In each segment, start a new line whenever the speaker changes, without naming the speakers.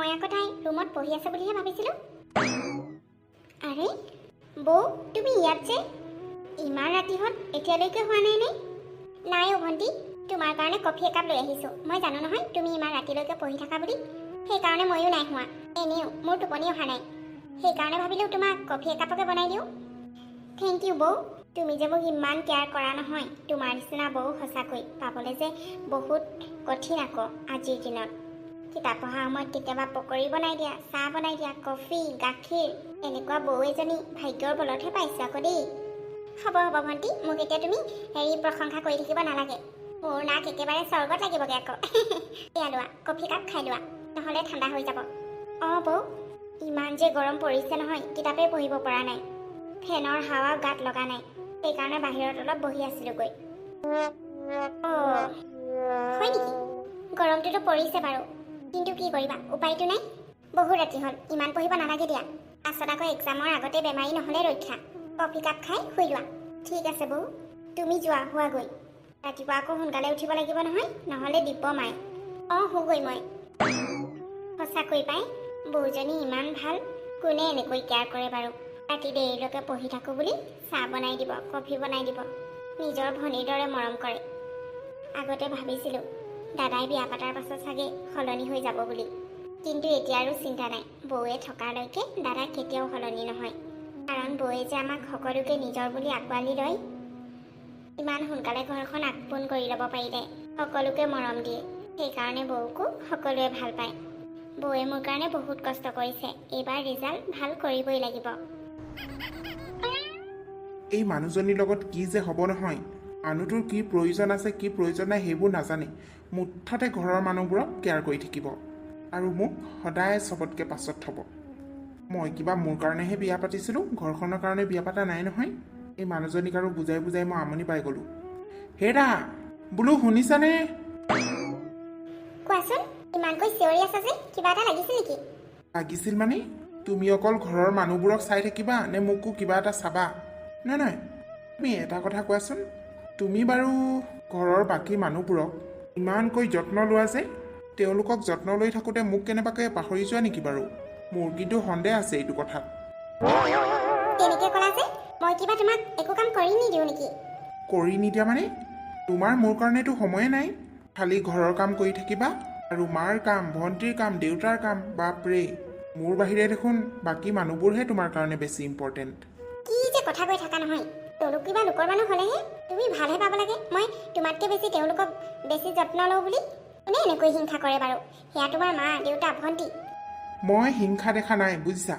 মই আকৌ তাই ৰুমত পঢ়ি আছে বুলিহে ভাবিছিলোঁ। আৰে বৌ তুমি ইয়াত যে ইমান ৰাতি হ'ল এতিয়ালৈকে হোৱা নাই নে? নাই অ' ভণ্টি তোমাৰ কাৰণে কফি একাপ লৈ আহিছোঁ। মই জানো নহয় তুমি ইমান ৰাতিলৈকে পঢ়ি থাকা বুলি। সেইকাৰণে ময়ো নাই হোৱা। এনেও মোৰ টোপনি অহা নাই। সেইকাৰণে ভাবিলোঁ তোমাক কফি একাপকে বনাই দিওঁ। থেংক ইউ বৌ। তুমি যে মোক ইমান কেয়াৰ কৰা নহয় তোমাৰ নিচিনা বৌ সঁচাকৈ পাবলৈ যে বহুত কঠিন আকৌ আজিৰ দিনত। কিতাপ পঢ়াৰ সময়ত কেতিয়াবা পকৰি বনাই দিয়া চাহ বনাই দিয়া কফি গাখীৰ এনেকুৱা বৌ এজনী ভাগ্যৰ বলতহে পাইছোঁ আকৌ দেই। হ'ব হ'ব ভণ্টি মোক এতিয়া তুমি হেৰি প্ৰশংসা কৰি থাকিব নালাগে। মোৰ নাক একেবাৰে স্বৰ্গত লাগিবগৈ আকৌ। এয়া লোৱা কফি কাপ খাই লোৱা নহ'লে ঠাণ্ডা হৈ যাব। অঁ বৌ ইমান যে গৰম পৰিছে নহয় কিতাপেই পঢ়িব পৰা নাই। ফেনৰ হাৱা গাত লগা নাই সেইকাৰণে বাহিৰত অলপ বহি আছিলোঁগৈ। অঁ হয় নেকি? গৰমটোতো পৰিছে বাৰু। কিন্তু কি কৰিবা? উপায়টো নাই? বহু ৰাতি হ'ল ইমান পঢ়িব নালাগে দিয়া। পাছত আকৌ এক্সামৰ আগতে বেমাৰী নহ'লে ৰক্ষা। কফি কাপ খাই শুই লোৱা। ঠিক আছে বৌ তুমি যোৱা হোৱাগৈ। ৰাতিপুৱা আকৌ সোনকালে উঠিব লাগিব নহয় নহ'লে দিব মায়ে। অঁ শুগৈ মই। সঁচাকৈ পাই বৌজনী ইমান ভাল কোনে এনেকৈ কেয়াৰ কৰে বাৰু? ৰাতি দেৰিলৈকে পঢ়ি থাকোঁ বুলি চাহ বনাই দিব কফি বনাই দিব। নিজৰ ভনীৰ দৰে মৰম কৰে। আগতে ভাবিছিলোঁ দাদাই বিয়া পতাৰ পাছত চাগে সলনি হৈ যাব বুলি। কিন্তু এতিয়া আৰু চিন্তা নাই বৌয়ে থকালৈকে দাদা কেতিয়াও সলনি নহয়। কাৰণ বৌয়ে যে আমাক সকলোকে নিজৰ বুলি আঁকোৱালি লয় ইমান সোনকালে ঘৰখন আপোন কৰি ল'ব পাৰিলে সকলোকে মৰম দিয়ে। সেইকাৰণে বৌকো সকলোৱে ভাল পায়। বৌয়ে মোৰ কাৰণে বহুত কষ্ট কৰিছে এইবাৰ ৰিজাল্ট ভাল কৰিবই লাগিব।
এই মানুহজনীৰ লগত কি যে হ'ব নহয় মানুহটোৰ কি প্ৰয়োজন আছে কি প্ৰয়োজন নাই সেইবোৰ নাজানে। মুঠতে ঘৰৰ মানুহবোৰক কেয়াৰ কৰি থাকিব। আৰু মোক সদায় চবতকৈ পাছত থ'ব। মই কিবা মোৰ কাৰণেহে বিয়া পাতিছিলোঁ ঘৰখনৰ কাৰণে বিয়া পাতা নাই নহয়। এই মানুহজনীক আৰু বুজাই বুজাই মই আমনি পাই গ'লোঁ। হেৰা বোলো শুনিছানে?
কোৱাচোন ইমানকৈ চিঞৰি আছা যে কিবা এটা লাগিছিল নেকি?
লাগিছিল মানে? তুমি অকল ঘৰৰ মানুহবোৰক চাই থাকিবা নে মোকো কিবা এটা চাবা? নহয় নহয় তুমি এটা কথা কোৱাচোন। তুমি বাৰু ঘৰৰ বাকী মানুহবোৰক ইমানকৈ যত্ন লোৱা যে তেওঁলোকক যত্ন লৈ থাকোঁতে মোক কেনেবাকৈ পাহৰি যোৱা নেকি বাৰু? মোৰ কিন্তু সন্দেহ আছে এইটো কথাত
কৰি
নিদিয়া মানে? তোমাৰ মোৰ কাৰণেতো সময়ে নাই। খালি ঘৰৰ কাম কৰি থাকিবা আৰু মাৰ কাম ভণ্টিৰ কাম দেউতাৰ কাম বাপৰে। মোৰ বাহিৰে দেখোন বাকী মানুহবোৰহে তোমাৰ কাৰণে বেছি ইম্পৰ্টেণ্ট
কি যে কথা কৈ থাকা নহয়। তেওঁলোক কিবা লোকৰ মানুহ হ'লেহে। তুমি ভালহে পাব লাগে। মই তোমাতকৈ বেছি তেওঁলোকক বেছি যত্ন লওঁ বুলি কোনে এনেকৈ হিংসা কৰে বাৰু? সেয়া তোমাৰ মা দেউতা ভণ্টি।
মই হিংসা দেখা নাই বুজিছা?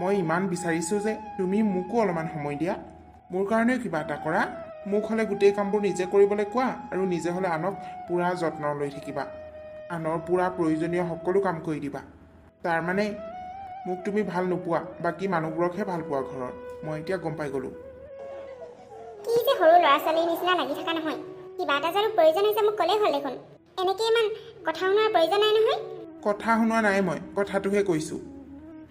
মই ইমান বিচাৰিছোঁ যে তুমি মোকো অলপমান সময় দিয়া। মোৰ কাৰণেও কিবা এটা কৰা। মোক হ'লে গোটেই কামবোৰ নিজে কৰিবলৈ কোৱা আৰু নিজে হ'লে আনক পূৰা যত্ন লৈ থাকিবা। আনৰ পূৰা প্ৰয়োজনীয় সকলো কাম কৰি দিবা। তাৰমানে মোক তুমি ভাল নোপোৱা বাকী মানুহবোৰকহে ভাল পোৱা ঘৰত। মই এতিয়া গম পাই গ'লোঁ।
যে সৰু ল'ৰা ছোৱালীৰ নিচিনা লাগি থকা নহয়। কিবা এটা জানো প্ৰয়োজন হৈছে মোক ক'লেই হ'ল দেখোন। এনেকৈ ইমান কথা শুনোৱাৰ প্ৰয়োজন নাই নহয়?
কথা শুনোৱা নাই মই কথাটোহে কৈছোঁ।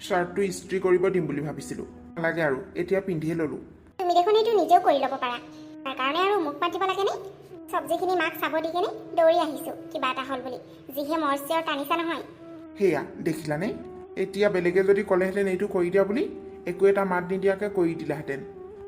শ্বাৰ্টটো ইস্ত্ৰি কৰিব দিম বুলি ভাবিছিলোঁ। নালাগে আৰু এতিয়া পিন্ধিয়ে ল'লোঁ।
তুমি দেখোন এইটো নিজেও কৰি ল'ব পাৰা। তাৰ কাৰণে আৰু মোক মাতিব লাগেনে? চব্জিখিনি মাক চাব দি কেনে দৌৰি আহিছোঁ কিবা এটা হ'ল বুলি। যিহে মৰচিয়ৰ টানিছা নহয়।
সেয়া দেখিলানে? এতিয়া বেলেগে যদি ক'লেহেঁতেন এইটো কৰি দিয়া বুলি একো এটা মাত নিদিয়াকৈ কৰি দিলাহেঁতেন।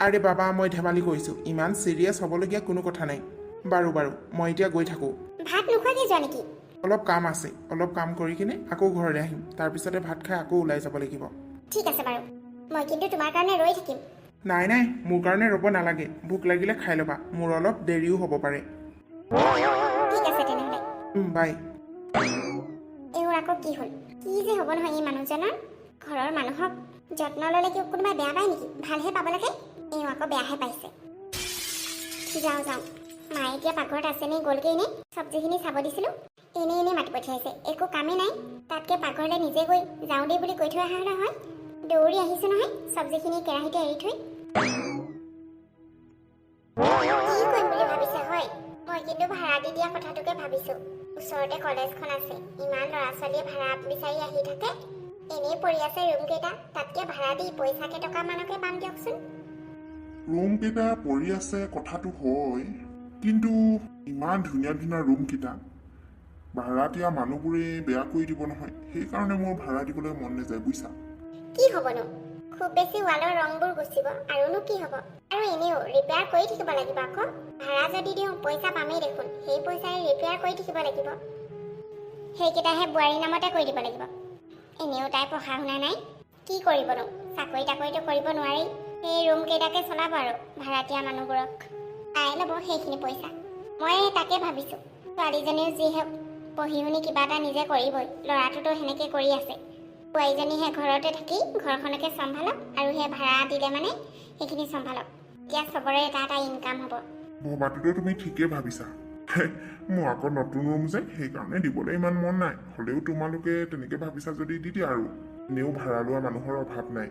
আৰে
বাবা মই ধেমালি কৰিছোঁ। ইমান ছিৰিয়াছ হ'বলগীয়া কোনো কথা নাই। বাৰু বাৰু মই এতিয়া গৈ থাকোঁ।
ভাত নোখোৱাকৈ যোৱা নেকি?
অলপ কাম আছে অলপ কাম কৰি কিনে আকৌ ঘৰলৈ আহিম। তাৰপিছতে ভাত খাই আকৌ ওলাই যাব লাগিব।
ঠিক আছে বাৰু। মই কিন্তু তোমাৰ কাৰণে ৰৈ থাকিম।
নাই নাই মোৰ কাৰণে ৰ'ব নালাগে। ভোক লাগিলে খাই ল'বা। মোৰ অলপ দেৰিও হ'ব পাৰে।
ঠিক আছে তেনেহ'লে।
বাই।
এইবোৰ আকৌ কি হ'ল? কি যে হ'ব নহয় এই মানুহজনৰ? ঘৰৰ মানুহক যত্ন ল'লে কি কোনোবাই বেয়া পায় নেকি? ভালহে পাব লাগে। এওঁ আকৌ বেয়াহে পাইছে। যাওঁ যাওঁ। মায়ে এতিয়া পাকঘৰত আছে নে গ'লগৈ নে চব্জিখিনি চাব দিছিলোঁ। এনেই এনেই মাতি পঠিয়াইছে। একো কামেই নাই। তাতকৈ পাকঘৰলৈ নিজে গৈ যাওঁ দেই বুলি কৈ থৈ অহা হ'লে হয়। দৌৰি আহিছোঁ নহয়। চব্জিখিনি কেৰাহীতে এৰি থৈ। কি কৰিম বুলি ভাবিছে হয়? মই কিন্তু ভাড়া দি দিয়া কথাটোকে ভাবিছোঁ। ওচৰতে কলেজখন আছে। ইমান ল'ৰা ছোৱালীয়ে ভাড়া বিচাৰি আহি থাকে। এনেই পৰি আছে ৰুমকেইটা তাতকৈ ভাড়া দি পইচা কেইটকামানকে পাম দিয়কচোন।
ৰুম কেইটা পৰি আছে কথাটো হয় কিন্তু ইমান ধুনীয়া ধুনীয়া ৰুম কেইটা ভাড়া দিয়া মানুহবোৰে বেয়া কৰি দিব নহয় সেইকাৰণে মোৰ ভাড়া দিবলৈ মন নাযায় বুজিছা
কি হ'বনো? খুব বেছি ৱালৰ ৰংবোৰ গুচিব আৰুনো কি হ'ব? আৰু এনেও ৰিপেয়াৰ কৰি থাকিব লাগিব আকৌ। ভাড়া যদি দিওঁ পইচা পামেই দেখোন সেই পইচাৰে ৰিপেয়াৰ কৰি থাকিব লাগিব। সেইকেইটাহে বোৱাৰীৰ নামতে কৰি দিব লাগিব। এনেও তাই পঢ়া শুনা নাই? কি কৰিবনো? চাকৰি তাকৰিটো কৰিব নোৱাৰি সেই ৰুম কেইটাকে চলাব আৰু ভাড়াতীয়া মানুহবোৰক। তাই ল'ব সেইখিনি পইচা। মই তাকে ভাবিছোঁ ছোৱালীজনীও যিহে পঢ়ি শুনি কিবা এটা নিজে কৰিবই ল'ৰাটোতো সেনেকৈ কৰি আছে। বোৱাৰীজনীহে ঘৰতে থাকি ঘৰখনকে চম্ভালক আৰু সেই ভাড়া দিলে মানে সেইখিনি চম্ভালক। এতিয়া চবৰে এটা এটা ইনকাম হ'ব।
ভবাটোতো তুমি ঠিকেই ভাবিছা। মোৰ আকৌ নতুন ৰুম যে সেইকাৰণে দিবলৈ ইমান মন নাই। হ'লেও তোমালোকে তেনেকে ভাবিছা যদি দি দিয়া আৰু। এনেও ভাড়া লোৱা মানুহৰ অভাৱ নাই।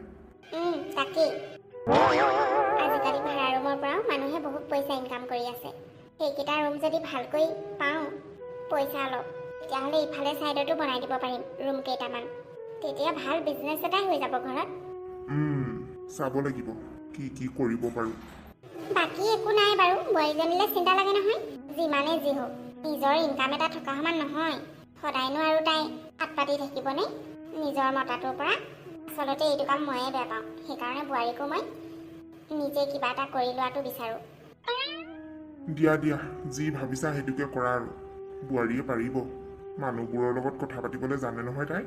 তাকেই। আজিকালি ভাড়া ৰুমৰ পৰাও মানুহে বহুত পইচা ইনকাম কৰি আছে। সেইকেইটা ৰুম যদি ভালকৈ পাওঁ পইচা অলপ তেতিয়াহ'লে ইফালে ছাইডতো বনাই দিব পাৰিম ৰুম কেইটামান। তেতিয়া ভাল বিজনেছ এটাই হৈ যাব ঘৰত।
চাব লাগিব কি কি কৰিব পাৰোঁ।
বাকী একো নাই বাৰু বোৱাৰীজনীলৈ চিন্তা লাগে নহয় যিমানে যি হওক নিজৰ ইনকাম এটা থকা সমান নহয়। সদায়নো আৰু তাই হাত পাতি থাকিবনে? নিজৰ মতাটোৰ পৰা আচলতে এইটো কাম ময়ে বেয়া পাওঁ। সেইকাৰণে বোৱাৰীকো মই নিজে কিবা এটা কৰি লোৱাটো বিচাৰোঁ।
দিয়া দিয়া। যি ভাবিছা সেইটোকে কৰা আৰু। বোৱাৰীয়ে পাৰিব। মানুহবোৰৰ লগত কথা পাতিবলৈ জানে নহয় তাই?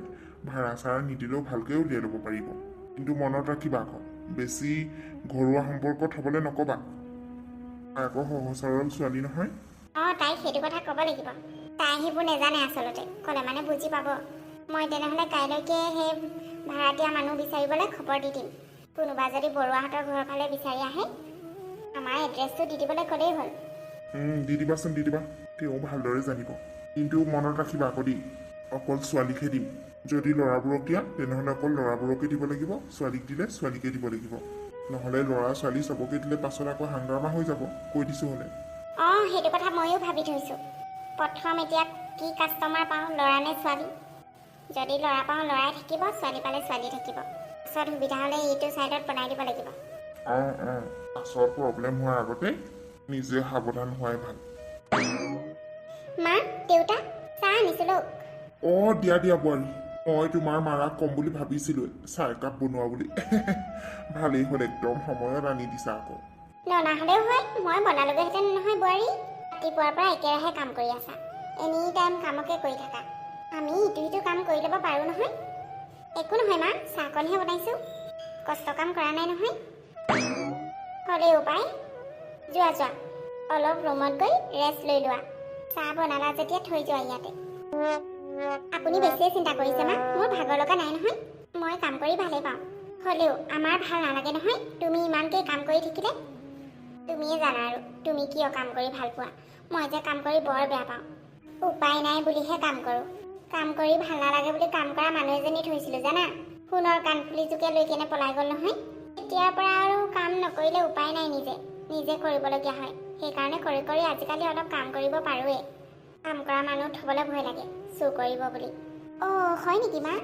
ভাড়া চাড়া নিদিলেও ভালকৈ উলিয়াই ল'ব পাৰিব। কিন্তু মনত ৰাখিবা আকৌ বেছি ঘৰুৱা সম্পৰ্কত হ'বলৈ নক'বা। তাই আকৌ সহজ সৰল ছোৱালী নহয়?
অঁ তাইক সেইটো কথা ক'ব লাগিব। তাই সেইবোৰ নেজানে আচলতে। ক'লে মানে বুজি পাব। মই তেনেহ'লে কাইলৈকে সেই ভাড়াতীয়া মানুহ বিচাৰিবলৈ খবৰ দি দিম। কোনোবা যদি বৰুৱাহঁতৰ ঘৰৰ ফালে বিচাৰি আহে আমাৰ এড্ৰেছটো দি দিবলৈ ক'লেই হ'ল।
দি দিবাচোন দি দিবা। তেওঁ ভালদৰে জানিব। কিন্তু মনত ৰাখিবা আকৌ দেই অকল ছোৱালীকহে দিম। যদি ল'ৰাবোৰক দিয়া তেনেহ'লে অকল ল'ৰাবোৰকে দিব লাগিব ছোৱালীক দিলে ছোৱালীকে দিব লাগিব। নহ'লে ল'ৰা ছোৱালী চবকে দিলে পাছত আকৌ হাংগামা হৈ যাব কৈ দিছোঁ হ'লে।
অঁ সেইটো কথা ময়ো ভাবি থৈছোঁ। প্ৰথম এতিয়া কি কাষ্টমাৰ পাওঁ ল'ৰা নে ছোৱালী? যদি ল'ৰা পাওঁ ল'ৰাই থাকিব ছোৱালী পালে ছোৱালী থাকিব। পিছত সুবিধা হ'লে এইটো ছাইডত বনাই দিব লাগিব।
অঁ অঁ পাছত প্ৰব্লেম হোৱাৰ আগতে নিজে সাৱধান হোৱাই ভাল।
মা দেউতা চাহ আনিছিলোঁ।
অঁ দিয়া দিয়া বোৱাৰী মই তোমাৰ মাৰাক ক'ম বুলি ভাবিছিলোঁৱে চাহ একাপ বনোৱা বুলি। ভালেই হ'ল একদম সময়ত আনি দিছা আকৌ।
হ'লেও হয় মই বনালোগৈহেঁতেন নহয় বোৱাৰী। ৰাতিপুৱাৰ পৰা একেৰাহে কাম কৰি আছা। এনি টাইম কামকে কৰি থাকা। আমি ইটো সিটো কাম কৰি ল'ব পাৰোঁ নহয়। একো নহয় মা চাহকণহে বনাইছোঁ। কষ্ট কাম কৰা নাই নহয়। হ'লেও পাই। যোৱা যোৱা। অলপ ৰুমত গৈ ৰেষ্ট লৈ লোৱা। চাহ বনালা যেতিয়া থৈ যোৱা ইয়াতে। আপুনি বেছিয়ে চিন্তা কৰিছে মা মোৰ ভাগৰ লগা নাই নহয়। মই কাম কৰি ভালেই পাওঁ। হ'লেও আমাৰ ভাল নালাগে নহয়। তুমি ইমানকৈ কাম কৰি থাকিলে। তুমিয়ে জানা আৰু তুমি কিয় কাম কৰি ভাল পোৱা? মই যে কাম কৰি বৰ বেয়া পাওঁ। উপায় নাই বুলিহে কাম কৰোঁ। কাম কৰি ভাল নালাগে বুলি কাম কৰা মানুহ এজনী থৈছিলোঁ জানা? সোণৰ কাণফুলিযোকে লৈ কেনে পলাই গ'ল নহয়। তেতিয়াৰ পৰা আৰু কাম নকৰিলে উপায় নাই নিজে। নিজে কৰিবলগীয়া হয়। সেইকাৰণে কৰি কৰি আজিকালি অলপ কাম কৰিব পাৰোঁৱেই কাম কৰা মানুহ থ'বলৈ ভয় লাগে চুৰ কৰিব বুলি। অ' হয় নেকি মা?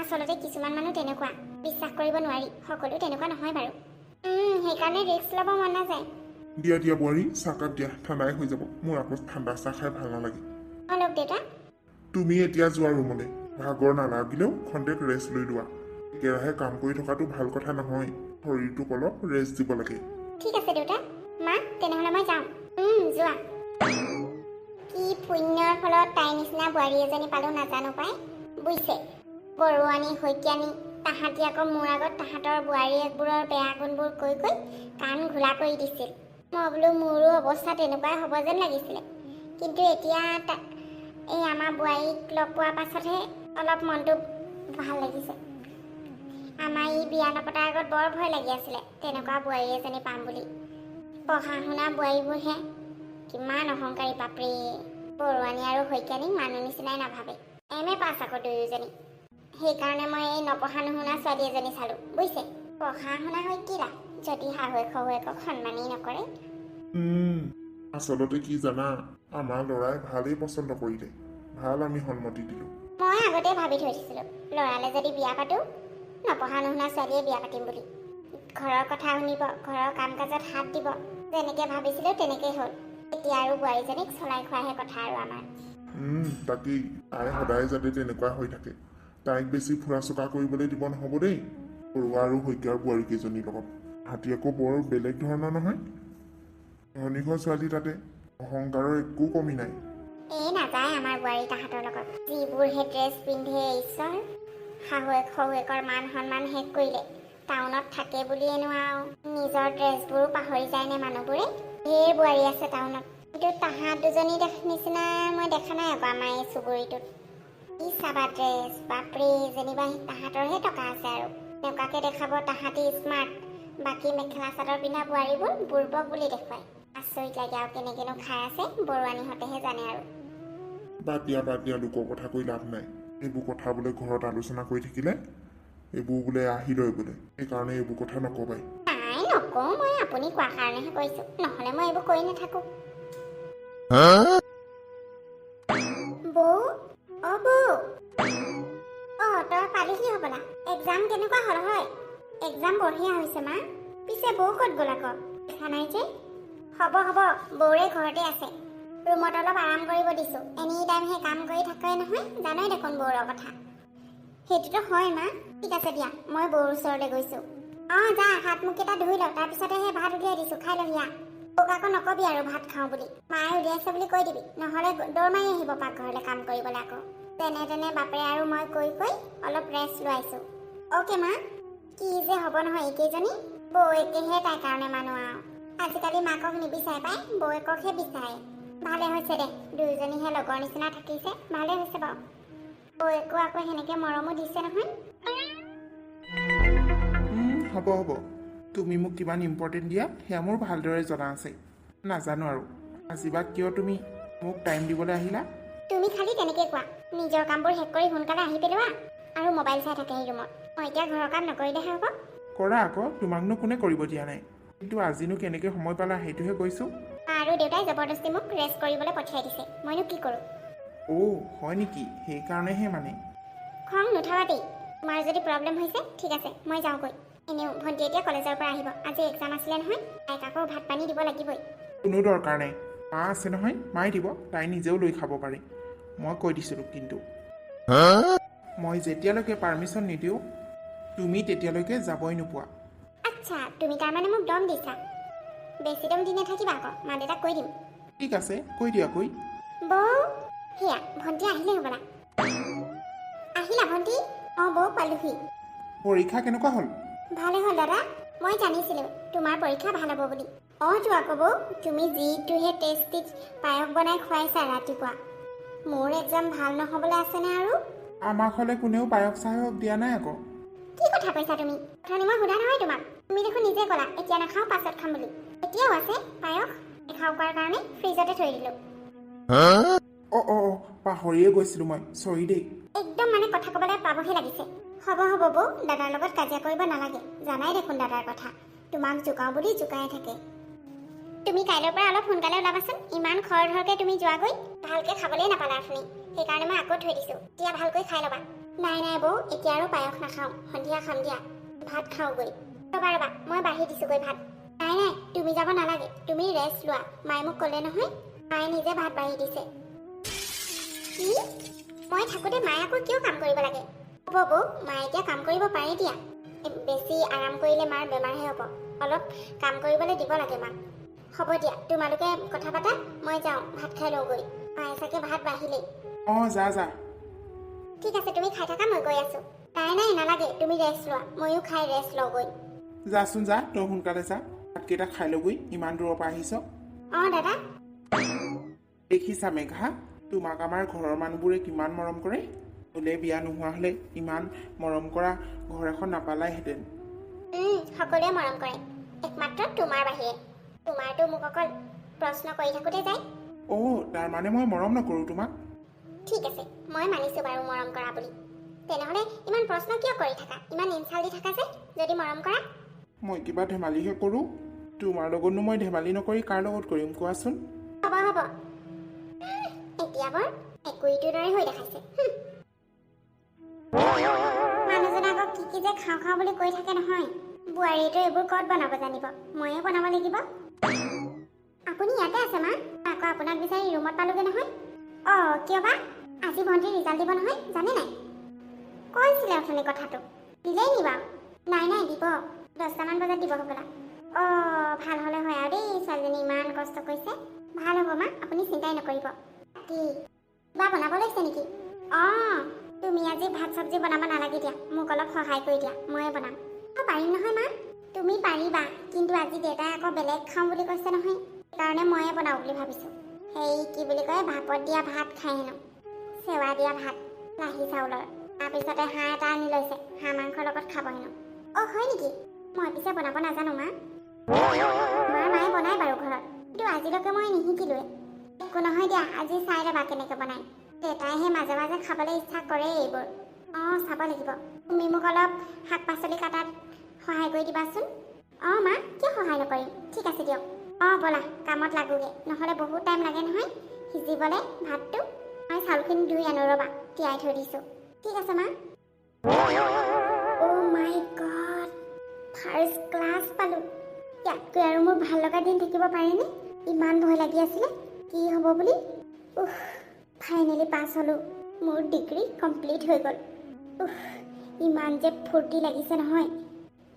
আচলতে কিছুমান মানুহ তেনেকুৱা। বিশ্বাস কৰিব নোৱাৰি। সকলো তেনেকুৱা নহয় বাৰু। সেইকাৰণে ৰিস্ক ল'ব মন নাযায়।
দিয়া দিয়া বোৱাৰী। চাহকাপ দিয়া। ঠাণ্ডাই হৈ যাব। মোৰ আকৌ ঠাণ্ডা চাহ খাই ভাল নালাগে।
অলপ দেউতা।
তুমি এতিয়া যোৱা ৰুমলৈ। ভাগৰ নালাগিলেও খন্তেক ৰেষ্ট লৈ লোৱা। একেৰাহে কাম কৰি থকাটো ভাল কথা নহয়। শৰীৰটোক অলপ ৰেষ্ট দিব লাগে।
ঠিক আছে দেউতা। মা তেনেহ'লে মই যাওঁ উম, যোৱা। কি পুণ্যৰ ফলত তাইৰ নিচিনা বোৱাৰী এজনী পালোঁ নাজানো পাই। বুজিছে বৰুৱানী শইকীয়ানী তাহাঁতি আকৌ মোৰ আগত তাহাঁতৰ বোৱাৰীয়েকবোৰৰ বেয়া গুণবোৰ কৈ কৈ কাণ ঘোলা কৰি দিছিল। মই বোলো মোৰো অৱস্থা তেনেকুৱাই হ'ব যেন লাগিছিলে। কিন্তু এতিয়া এই আমাৰ বোৱাৰীক লগ পোৱাৰ পাছতহে অলপ মনটো ভাল লাগিছে। আমাৰ ই বিয়া নপতাৰ আগত বৰ ভয় লাগি আছিলে তেনেকুৱা বোৱাৰী এজনী পাম বুলি। পঢ়া শুনা বোৱাৰীবোৰহে কিমান অহংকাৰী বাপৰে। বৰুৱানী আৰু শইকীয়ানীক মানুহ নিচিনাই নাভাবে। এম এ পাছ আকৌ দুয়োজনী। সেইকাৰণে মই এই নপঢ়া নুশুনা ছোৱালী এজনী চালোঁ বুজিছে পঢ়া শুনা হৈ কি লাভ? যদি শাহুৱেক শহুৱেকক সন্মানেই নকৰে?
আচলতে কি জানা? আমাৰ ল'ৰাই ভালেই পচন্দ কৰিলে। ভাল আমি সন্মতি দিলোঁ।
মই আগতে ভাবি থৈ দিছিলোঁ ল'ৰালে যদি বিয়া পাতোঁ নপঢ়া নুশুনা ছোৱালীয়ে বিয়া পাতিম বুলি। ঘৰৰ কথা শুনিব ঘৰৰ কাম কাজত হাত দিব যেনেকৈ ভাবিছিলোঁ তেনেকেই হ'ল। এতিয়া আৰু বোৱাৰীজনীক চলাই খোৱাহে কথা আৰু আমাৰ।
তাকেই। তাই সদায় যাতে তেনেকুৱা হৈ থাকে তাইক বেছি ফুৰা চকা কৰিবলৈ দিব নহ'ব দেই। বৰুৱা আৰু শইকীয়াৰ বোৱাৰীকেইজনীৰ লগত। হাতী আকৌ বৰ বেলেগ ধৰণৰ নহয়। ধনী ঘৰ ছোৱালী তাতে। অহংকাৰৰ একো কমি নাই।
এই নাযায় আমাৰ বোৱাৰী তাহাঁতৰ লগত। যিবোৰহে ড্ৰেছ পিন্ধে ঈশ্বৰ শাহুৱেক শহুৱেকৰ মান সন্মান শেষ কৰিলে। টাউনত থাকে বুলিয়েনো আৰু নিজৰ ড্ৰেছবোৰো পাহৰি যায়নে মানুহবোৰে? ঢেৰ বোৱাৰী আছে টাউনত। কিন্তু তাহাঁত দুজনী দেখ নিচিনা মই দেখা নাই আকৌ আমাৰ এই চুবুৰীটোত। কি চাবা ড্ৰেছ বাপৰে যেনিবা তাহাঁতৰহে টকা আছে আৰু। এনেকুৱাকে দেখাব তাহাঁতি স্মাৰ্ট বাকী মেখেলা চাদৰ পিন্ধা বোৱাৰীবোৰ বুৰ্বক বুলি দেখুৱায়। আচৰিত লাগে আৰু কেনেকেনো খাই আছে বৰুৱানীহঁতেহে জানে আৰু।
বাদ দিয়া বাদ দিয়া লোকৰ কথা কৈ লাভ নাই। এইবোৰ কথা বোলে ঘৰত আলোচনা কৰি থাকিলে এইবোৰ বোলে আহি লয় বোলে। সেইকাৰণে এইবোৰ কথা নকবাই।
নাই নকওঁ মই আপুনি কোৱাৰ কাৰণেহে কৈছোঁ। নহ'লে মই এইবোৰ কৰি নাথাকোঁ। বৌ অ বৌ। অ তই পালিহি হ'বলা? এক্সাম কেনেকুৱা হ'ল হয়? এক্সাম বঢ়িয়া হৈছে মা। পিছে বৌ ক'ত গ'ল আকৌ? দেখা নাই যে? হ'ব হ'ব। বৌৰে ঘৰতে আছে। ৰুমত অলপ আৰাম কৰিব দিছোঁ। এনি টাইম সেই কাম কৰি থাকে নহয়। জানই দেখোন বৌৰৰ কথা। সেইটোতো হয় মা। ঠিক আছে দিয়া মই বৌৰ ওচৰলৈ গৈছোঁ। অঁ যা হাত মুখকেইটা ধুই ল তাৰপিছতেহে ভাত উলিয়াই দিছোঁ। খাই লহি আ তোক আকৌ নকবি আৰু ভাত খাওঁ বুলি। মায়ে উলিয়াইছে বুলি কৈ দিবি। নহ'লে দৌৰ মাৰি আহিব পাকঘৰলৈ কাম কৰিবলৈ আকৌ। তেনে তেনে বাপেৰে আৰু মই কৈ কৈ অলপ ৰেষ্ট লোৱাইছোঁ। অ'কে মা। কি যে হ'ব নহয় এইকেইজনী। বৌ একেহে তাইৰ কাৰণে মানুহ আৰু। আজিকালি মাকক নিবিচাৰে পাই বৌয়েককহে বিচাৰে। ভালে হৈছে দে দুয়োজনীহে লগৰ নিচিনা থাকিছে ভালে হৈছে বাৰু। বৌয়েকো আকৌ সেনেকৈ মৰমো দিছে নহয়।
হ'ব হ'ব। তুমি মোক কিমান ইম্পৰ্টেণ্ট দিয়া সেয়া মোৰ ভালদৰে জনা আছে। নাজানো আৰু। আজি বা কিয় তুমি মোক টাইম দিবলৈ আহিলা?
তুমি খালি তেনেকৈ কোৱা। নিজৰ কামবোৰ শেষ কৰি সোনকালে আহি পেলোৱা আৰু মোবাইল চাই থাকে সেই ৰুমত মই এতিয়া ঘৰৰ কাম নকৰিলেহে হ'ব।
কৰা আকৌ তোমাকনো কোনে কৰিব দিয়া নাই? কিন্তু আজিনো কেনেকৈ সময় পালা সেইটোহে কৈছোঁ।
আৰু দেউতাই জবৰদস্তি মোক ৰেষ্ট কৰিবলৈ পঠিয়াই দিছে। মইনো কি কৰোঁ?
অ' হয় নেকি? সেইকাৰণেহে মানে।
খং নুঠাবা দেই তোমাৰ যদি প্ৰব্লেম হৈছে ঠিক আছে মই যাওঁগৈ। এনেও ভণ্টি এতিয়া কলেজৰ পৰা আহিব। আজি এক্সাম আছিলে নহয় তাইক আকৌ ভাত পানী দিব লাগিবই।
কোনো দৰকাৰ নাই। মা আছে নহয় মায়ে দিব তাই নিজেও লৈ খাব পাৰে। মই কৈ দিছিলোঁ কিন্তু মই যেতিয়ালৈকে পাৰ্মিশ্যন নিদিওঁ তুমি তেতিয়ালৈকে যাবই নোপোৱা।
আচ্ছা তুমি তাৰমানে মোক দম দিছা। বেছি দম দি নাথাকিবা আকৌ মা দেউতাক কৈ দিম।
ঠিক আছে কৈ দিয়াকৈ
বৌ সেয়া ভণ্টি আহিলে হ'বলা। আহিলা ভণ্টি? অঁ বৌ পালোহি।
পৰীক্ষা কেনেকুৱা হ'ল?
ভালে হ'ল দাদা। মই জানিছিলোঁ তোমাৰ পৰীক্ষা ভাল হ'ব বুলি। অঁ যোৱা ক'ব তুমি যিটোহে টেষ্টিক পায়স বনাই খুৱাইছা ৰাতিপুৱা। মোৰ এক্সাম ভাল নহ'বলৈ আছেনে আৰু?
আমাৰ ঘৰলৈ কোনেও পায়স চায়স দিয়া নাই আকৌ।
কি কথা কৈছা তুমি? অথনি মই সোধা নহয় তোমাক। তুমি দেখোন নিজে ক'লা এতিয়া নাখাওঁ পাছত খাম বুলি। এতিয়াও আছে পায়স। খাওঁ কৰাৰ কাৰণে ফ্ৰিজতে থৈ দিলোঁ।
অঁ অঁ অঁ পাহৰিয়ে গৈছিলোঁ মই। চৰি দেই।
একদম মানে কথা ক'বলৈ পাবহি লাগিছে। হ'ব হ'ব বৌ দাদাৰ লগত কাজিয়া কৰিব নালাগে। জানাই দেখোন দাদাৰ কথা। তোমাক জোকাওঁ বুলি জোকাই থাকে। তুমি কাইলৈৰ পৰা অলপ সোনকালে ওলাবাচোন। ইমান খৰ ধৰকৈ তুমি যোৱাগৈ ভালকৈ খাবলৈ নাপালা আপুনি সেইকাৰণে মই আকৌ থৈ দিছোঁ। এতিয়া ভালকৈ খাই ল'বা। নাই নাই বৌ এতিয়া আৰু পায়স নাখাওঁ। সন্ধিয়া খাম দিয়া ভাত খাওঁগৈ ৰ'বা ৰ'বা মই বাঢ়ি দিছোঁগৈ ভাত। নাই নাই তুমি যাব নালাগে। তুমি ৰেষ্ট লোৱা। মায়ে মোক ক'লে নহয় মায়ে নিজে ভাত বাঢ়ি দিছে। কি? মই থাকোঁতে মায়ে আকৌ কিয় কাম কৰিব লাগে? হ'ব বৌ মায়ে এতিয়া কাম কৰিব পাৰে দিয়া। বেছি আৰাম কৰিলে মাৰ বেমাৰহে হ'ব। অলপ কাম কৰিবলৈ দিব লাগে মাক। হ'ব দিয়া তোমালোকে কথা পাতা মই যাওঁ ভাত খাই লওঁগৈ। মায়ে চাগে ভাত বাঢ়িলেই।
অঁ যা যা।
ঠিক আছে তুমি খাই থাকা মই গৈ আছোঁ। নাই নাই নালাগে তুমি ৰেষ্ট লোৱা ময়ো খাই ৰেষ্ট লওঁগৈ।
যাচোন যা তই সোনকালে যা ভাতকেইটা খাই ল'গৈ ইমান দূৰৰ পৰা আহিছ।
অঁ দাদা।
দেখিছা মেঘা তোমাক আমাৰ ঘৰৰ মানুহবোৰে কিমান মৰম কৰে? বোলে বিয়া নোহোৱা হ'লে ইমান মৰম কৰা ঘৰ এখন নাপালাইহেঁতেন।
সকলোৱে মৰম কৰে একমাত্ৰ তোমাৰ বাহিৰে। তোমাৰতো মোক অকল প্ৰশ্ন কৰি থাকোঁতে যায়।
অ' তাৰমানে মই মৰম নকৰোঁ তোমাক।
ঠিক আছে মই মানিছোঁ বাৰু মৰম কৰা বুলি। তেনেহ'লে ইমান প্ৰশ্ন কিয় কৰি থাকা? ইমান ইনচাল দি থাকা যে যদি মৰম কৰা।
মই কিবা ধেমালিহে কৰোঁ। তোমাৰ লগতনো মই ধেমালি নকৰি কাৰ লগত কৰিম কোৱাচোন?
হ'ব হ'ব। এতিয়া বৰ একুৰিটোৰ দৰে হৈ দেখাইছে। মানুহজনে আকৌ কি কি যে খাওঁ খাওঁ বুলি কৈ থাকে নহয়। বোৱাৰীয়েতো এইবোৰ ক'ত বনাব জানিব? ময়ে বনাব লাগিব। আপুনি ইয়াতে আছে মা। আকৌ আপোনাক বিচাৰি ৰুমত পালোগে নহয়। অঁ কিয় বা? আজি ভণ্টিৰ ৰিজাল্ট দিব নহয় জানে নাই? কৈছিলে অথনি কথাটো। দিলেই নি বাৰু? নাই নাই দিব। দহটামান বজাত দিব হ'বলা। অঁ ভাল হ'লে হয় আৰু দেই ছোৱালীজনী ইমান কষ্ট কৰিছে। ভাল হ'ব মা আপুনি চিন্তাই নকৰিব। কি কিবা বনাব লৈছে নেকি? অঁ তুমি আজি ভাত চব্জি বনাব নালাগে দিয়া। মোক অলপ সহায় কৰি দিয়া ময়ে বনাম। অঁ পাৰিম নহয় মা। তুমি পাৰিবা কিন্তু আজি দেউতাই আকৌ বেলেগ খাওঁ বুলি কৈছে নহয়। সেইকাৰণে ময়ে বনাওঁ বুলি ভাবিছোঁ। সেই কি বুলি কয় ভাপত দিয়া ভাত খাই হেনো। চেৱা দিয়া ভাত লাহি চাউলৰ তাৰপিছতে হাঁহ এটা আনি লৈছে। হাঁহ মাংসৰ লগত খাব হেনো। অঁ হয় নেকি? মই পিছে বনাব নাজানো মা। আমাৰ মায়ে বনাই বাৰু ঘৰত। কিন্তু আজিলৈকে মই নিশিকিলোৱে। একো নহয় দিয়া আজি চাই ল'বা কেনেকৈ বনাই। দেউতাইহে মাজে মাজে খাবলৈ ইচ্ছা কৰে এইবোৰ। অঁ চাব লাগিব। তুমি মোক অলপ শাক পাচলি কাটাত সহায় কৰি দিবাচোন। অঁ মা কিয় সহায় নকৰিম? ঠিক আছে দিয়ক। অঁ ব'লা কামত লাগোগে। নহ'লে বহুত টাইম লাগে নহয়। সিজিবলৈ ভাতটো। মই চাউলখিনি ধুই আনো ৰ'বা তিয়াই থৈ দিছোঁ। ঠিক আছে মা? Oh' my god first class পালোঁ। ইয়াতকৈ আৰু মোৰ ভাল লগা দিন থাকিব পাৰেনে? ইমান ভয় লাগি আছিলে কি হ'ব বুলি? উফ ফাইনেলি পাছ হ'লোঁ। মোৰ ডিগ্ৰী কমপ্লিট হৈ গ'ল। উফ ইমান যে ফূৰ্তি লাগিছে নহয়।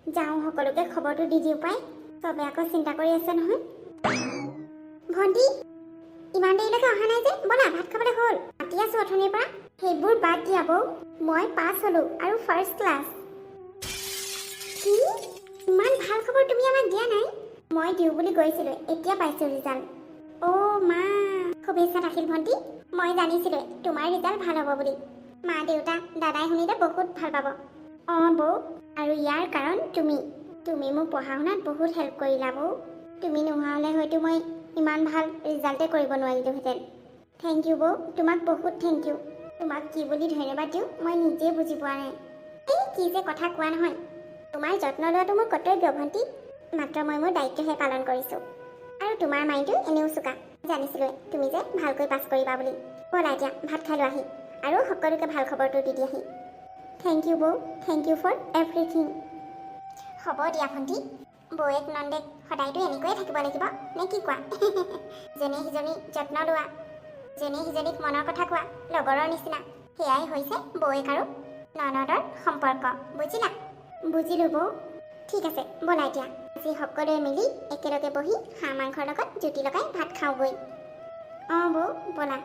যাওঁ সকলোকে খবৰটো দি দিওঁ পাই। চবে আকৌ চিন্তা কৰি আছে নহয়। ভণ্টি ইমান দেৰিলৈকে অহা নাই যে ব'লা ভাত খাবলৈ হ'ল। মাতি আছোঁ অথনিৰ পৰা সেইবোৰ বাদ দিয়া বৌ। মই পাছ হ'লোঁ আৰু ফাৰ্ষ্ট ক্লাছ কি? ইমান ভাল খবৰ তুমি আমাক দিয়া নাই? মই দিওঁ বুলি গৈছিলোঁ এতিয়া পাইছোঁ ৰিজাল্ট অ' মা শুভেচ্ছা থাকিল ভণ্টি। মই জানিছিলোঁ তোমাৰ ৰিজাল্ট ভাল হ'ব বুলি। মা দেউতা দাদাই শুনিলে বহুত ভাল পাব। অঁ বৌ আৰু ইয়াৰ কাৰণ তুমি। তুমি মোক পঢ়া শুনাত বহুত হেল্প কৰিলা বৌ। তুমি নোহোৱা হ'লে হয়তো মই ইমান ভাল ৰিজাল্টে কৰিব নোৱাৰিলোহেঁতেন। থেংক ইউ বৌ তোমাক বহুত থেংক ইউ তোমাক কি বুলি ধন্যবাদ দিওঁ মই নিজেই বুজি পোৱা নাই। এই কি যে কথা কোৱা নহয় তোমাৰ যত্ন লোৱাটো মোৰ কৰ্তব্য ভণ্টি। মাত্ৰ মই মোৰ দায়িত্বহে পালন কৰিছোঁ। আৰু তোমাৰ মাইণ্ডটো এনেও চোকা জানিছিলোৱে তুমি যে ভালকৈ পাছ কৰিবা বুলি। ব'লা এতিয়া ভাত খাই লোৱাহি আৰু সকলোকে ভাল খবৰটো দি দিয়াহি। থেংক ইউ বৌ থেংক ইউ ফৰ এভৰিথিং হ'ব দিয়া ভণ্টি। বৌয়েক নন্দেক সদায়তো এনেকৈয়ে থাকিব লাগিব। নে কি কোৱা? যেনে সিজনী যত্ন লোৱা যেনে সিজনীক মনৰ কথা কোৱা লগৰৰ নিচিনা। সেয়াই হৈছে বৌয়েক আৰু ননদৰ সম্পৰ্ক বুজিলা? বুজিলোঁ বৌ। ঠিক আছে ব'লা এতিয়া। আজি সকলোৱে মিলি একেলগে বহি হাঁহ মাংসৰ লগত জুতি লগাই ভাত খাওঁগৈ। অঁ বৌ ব'লা।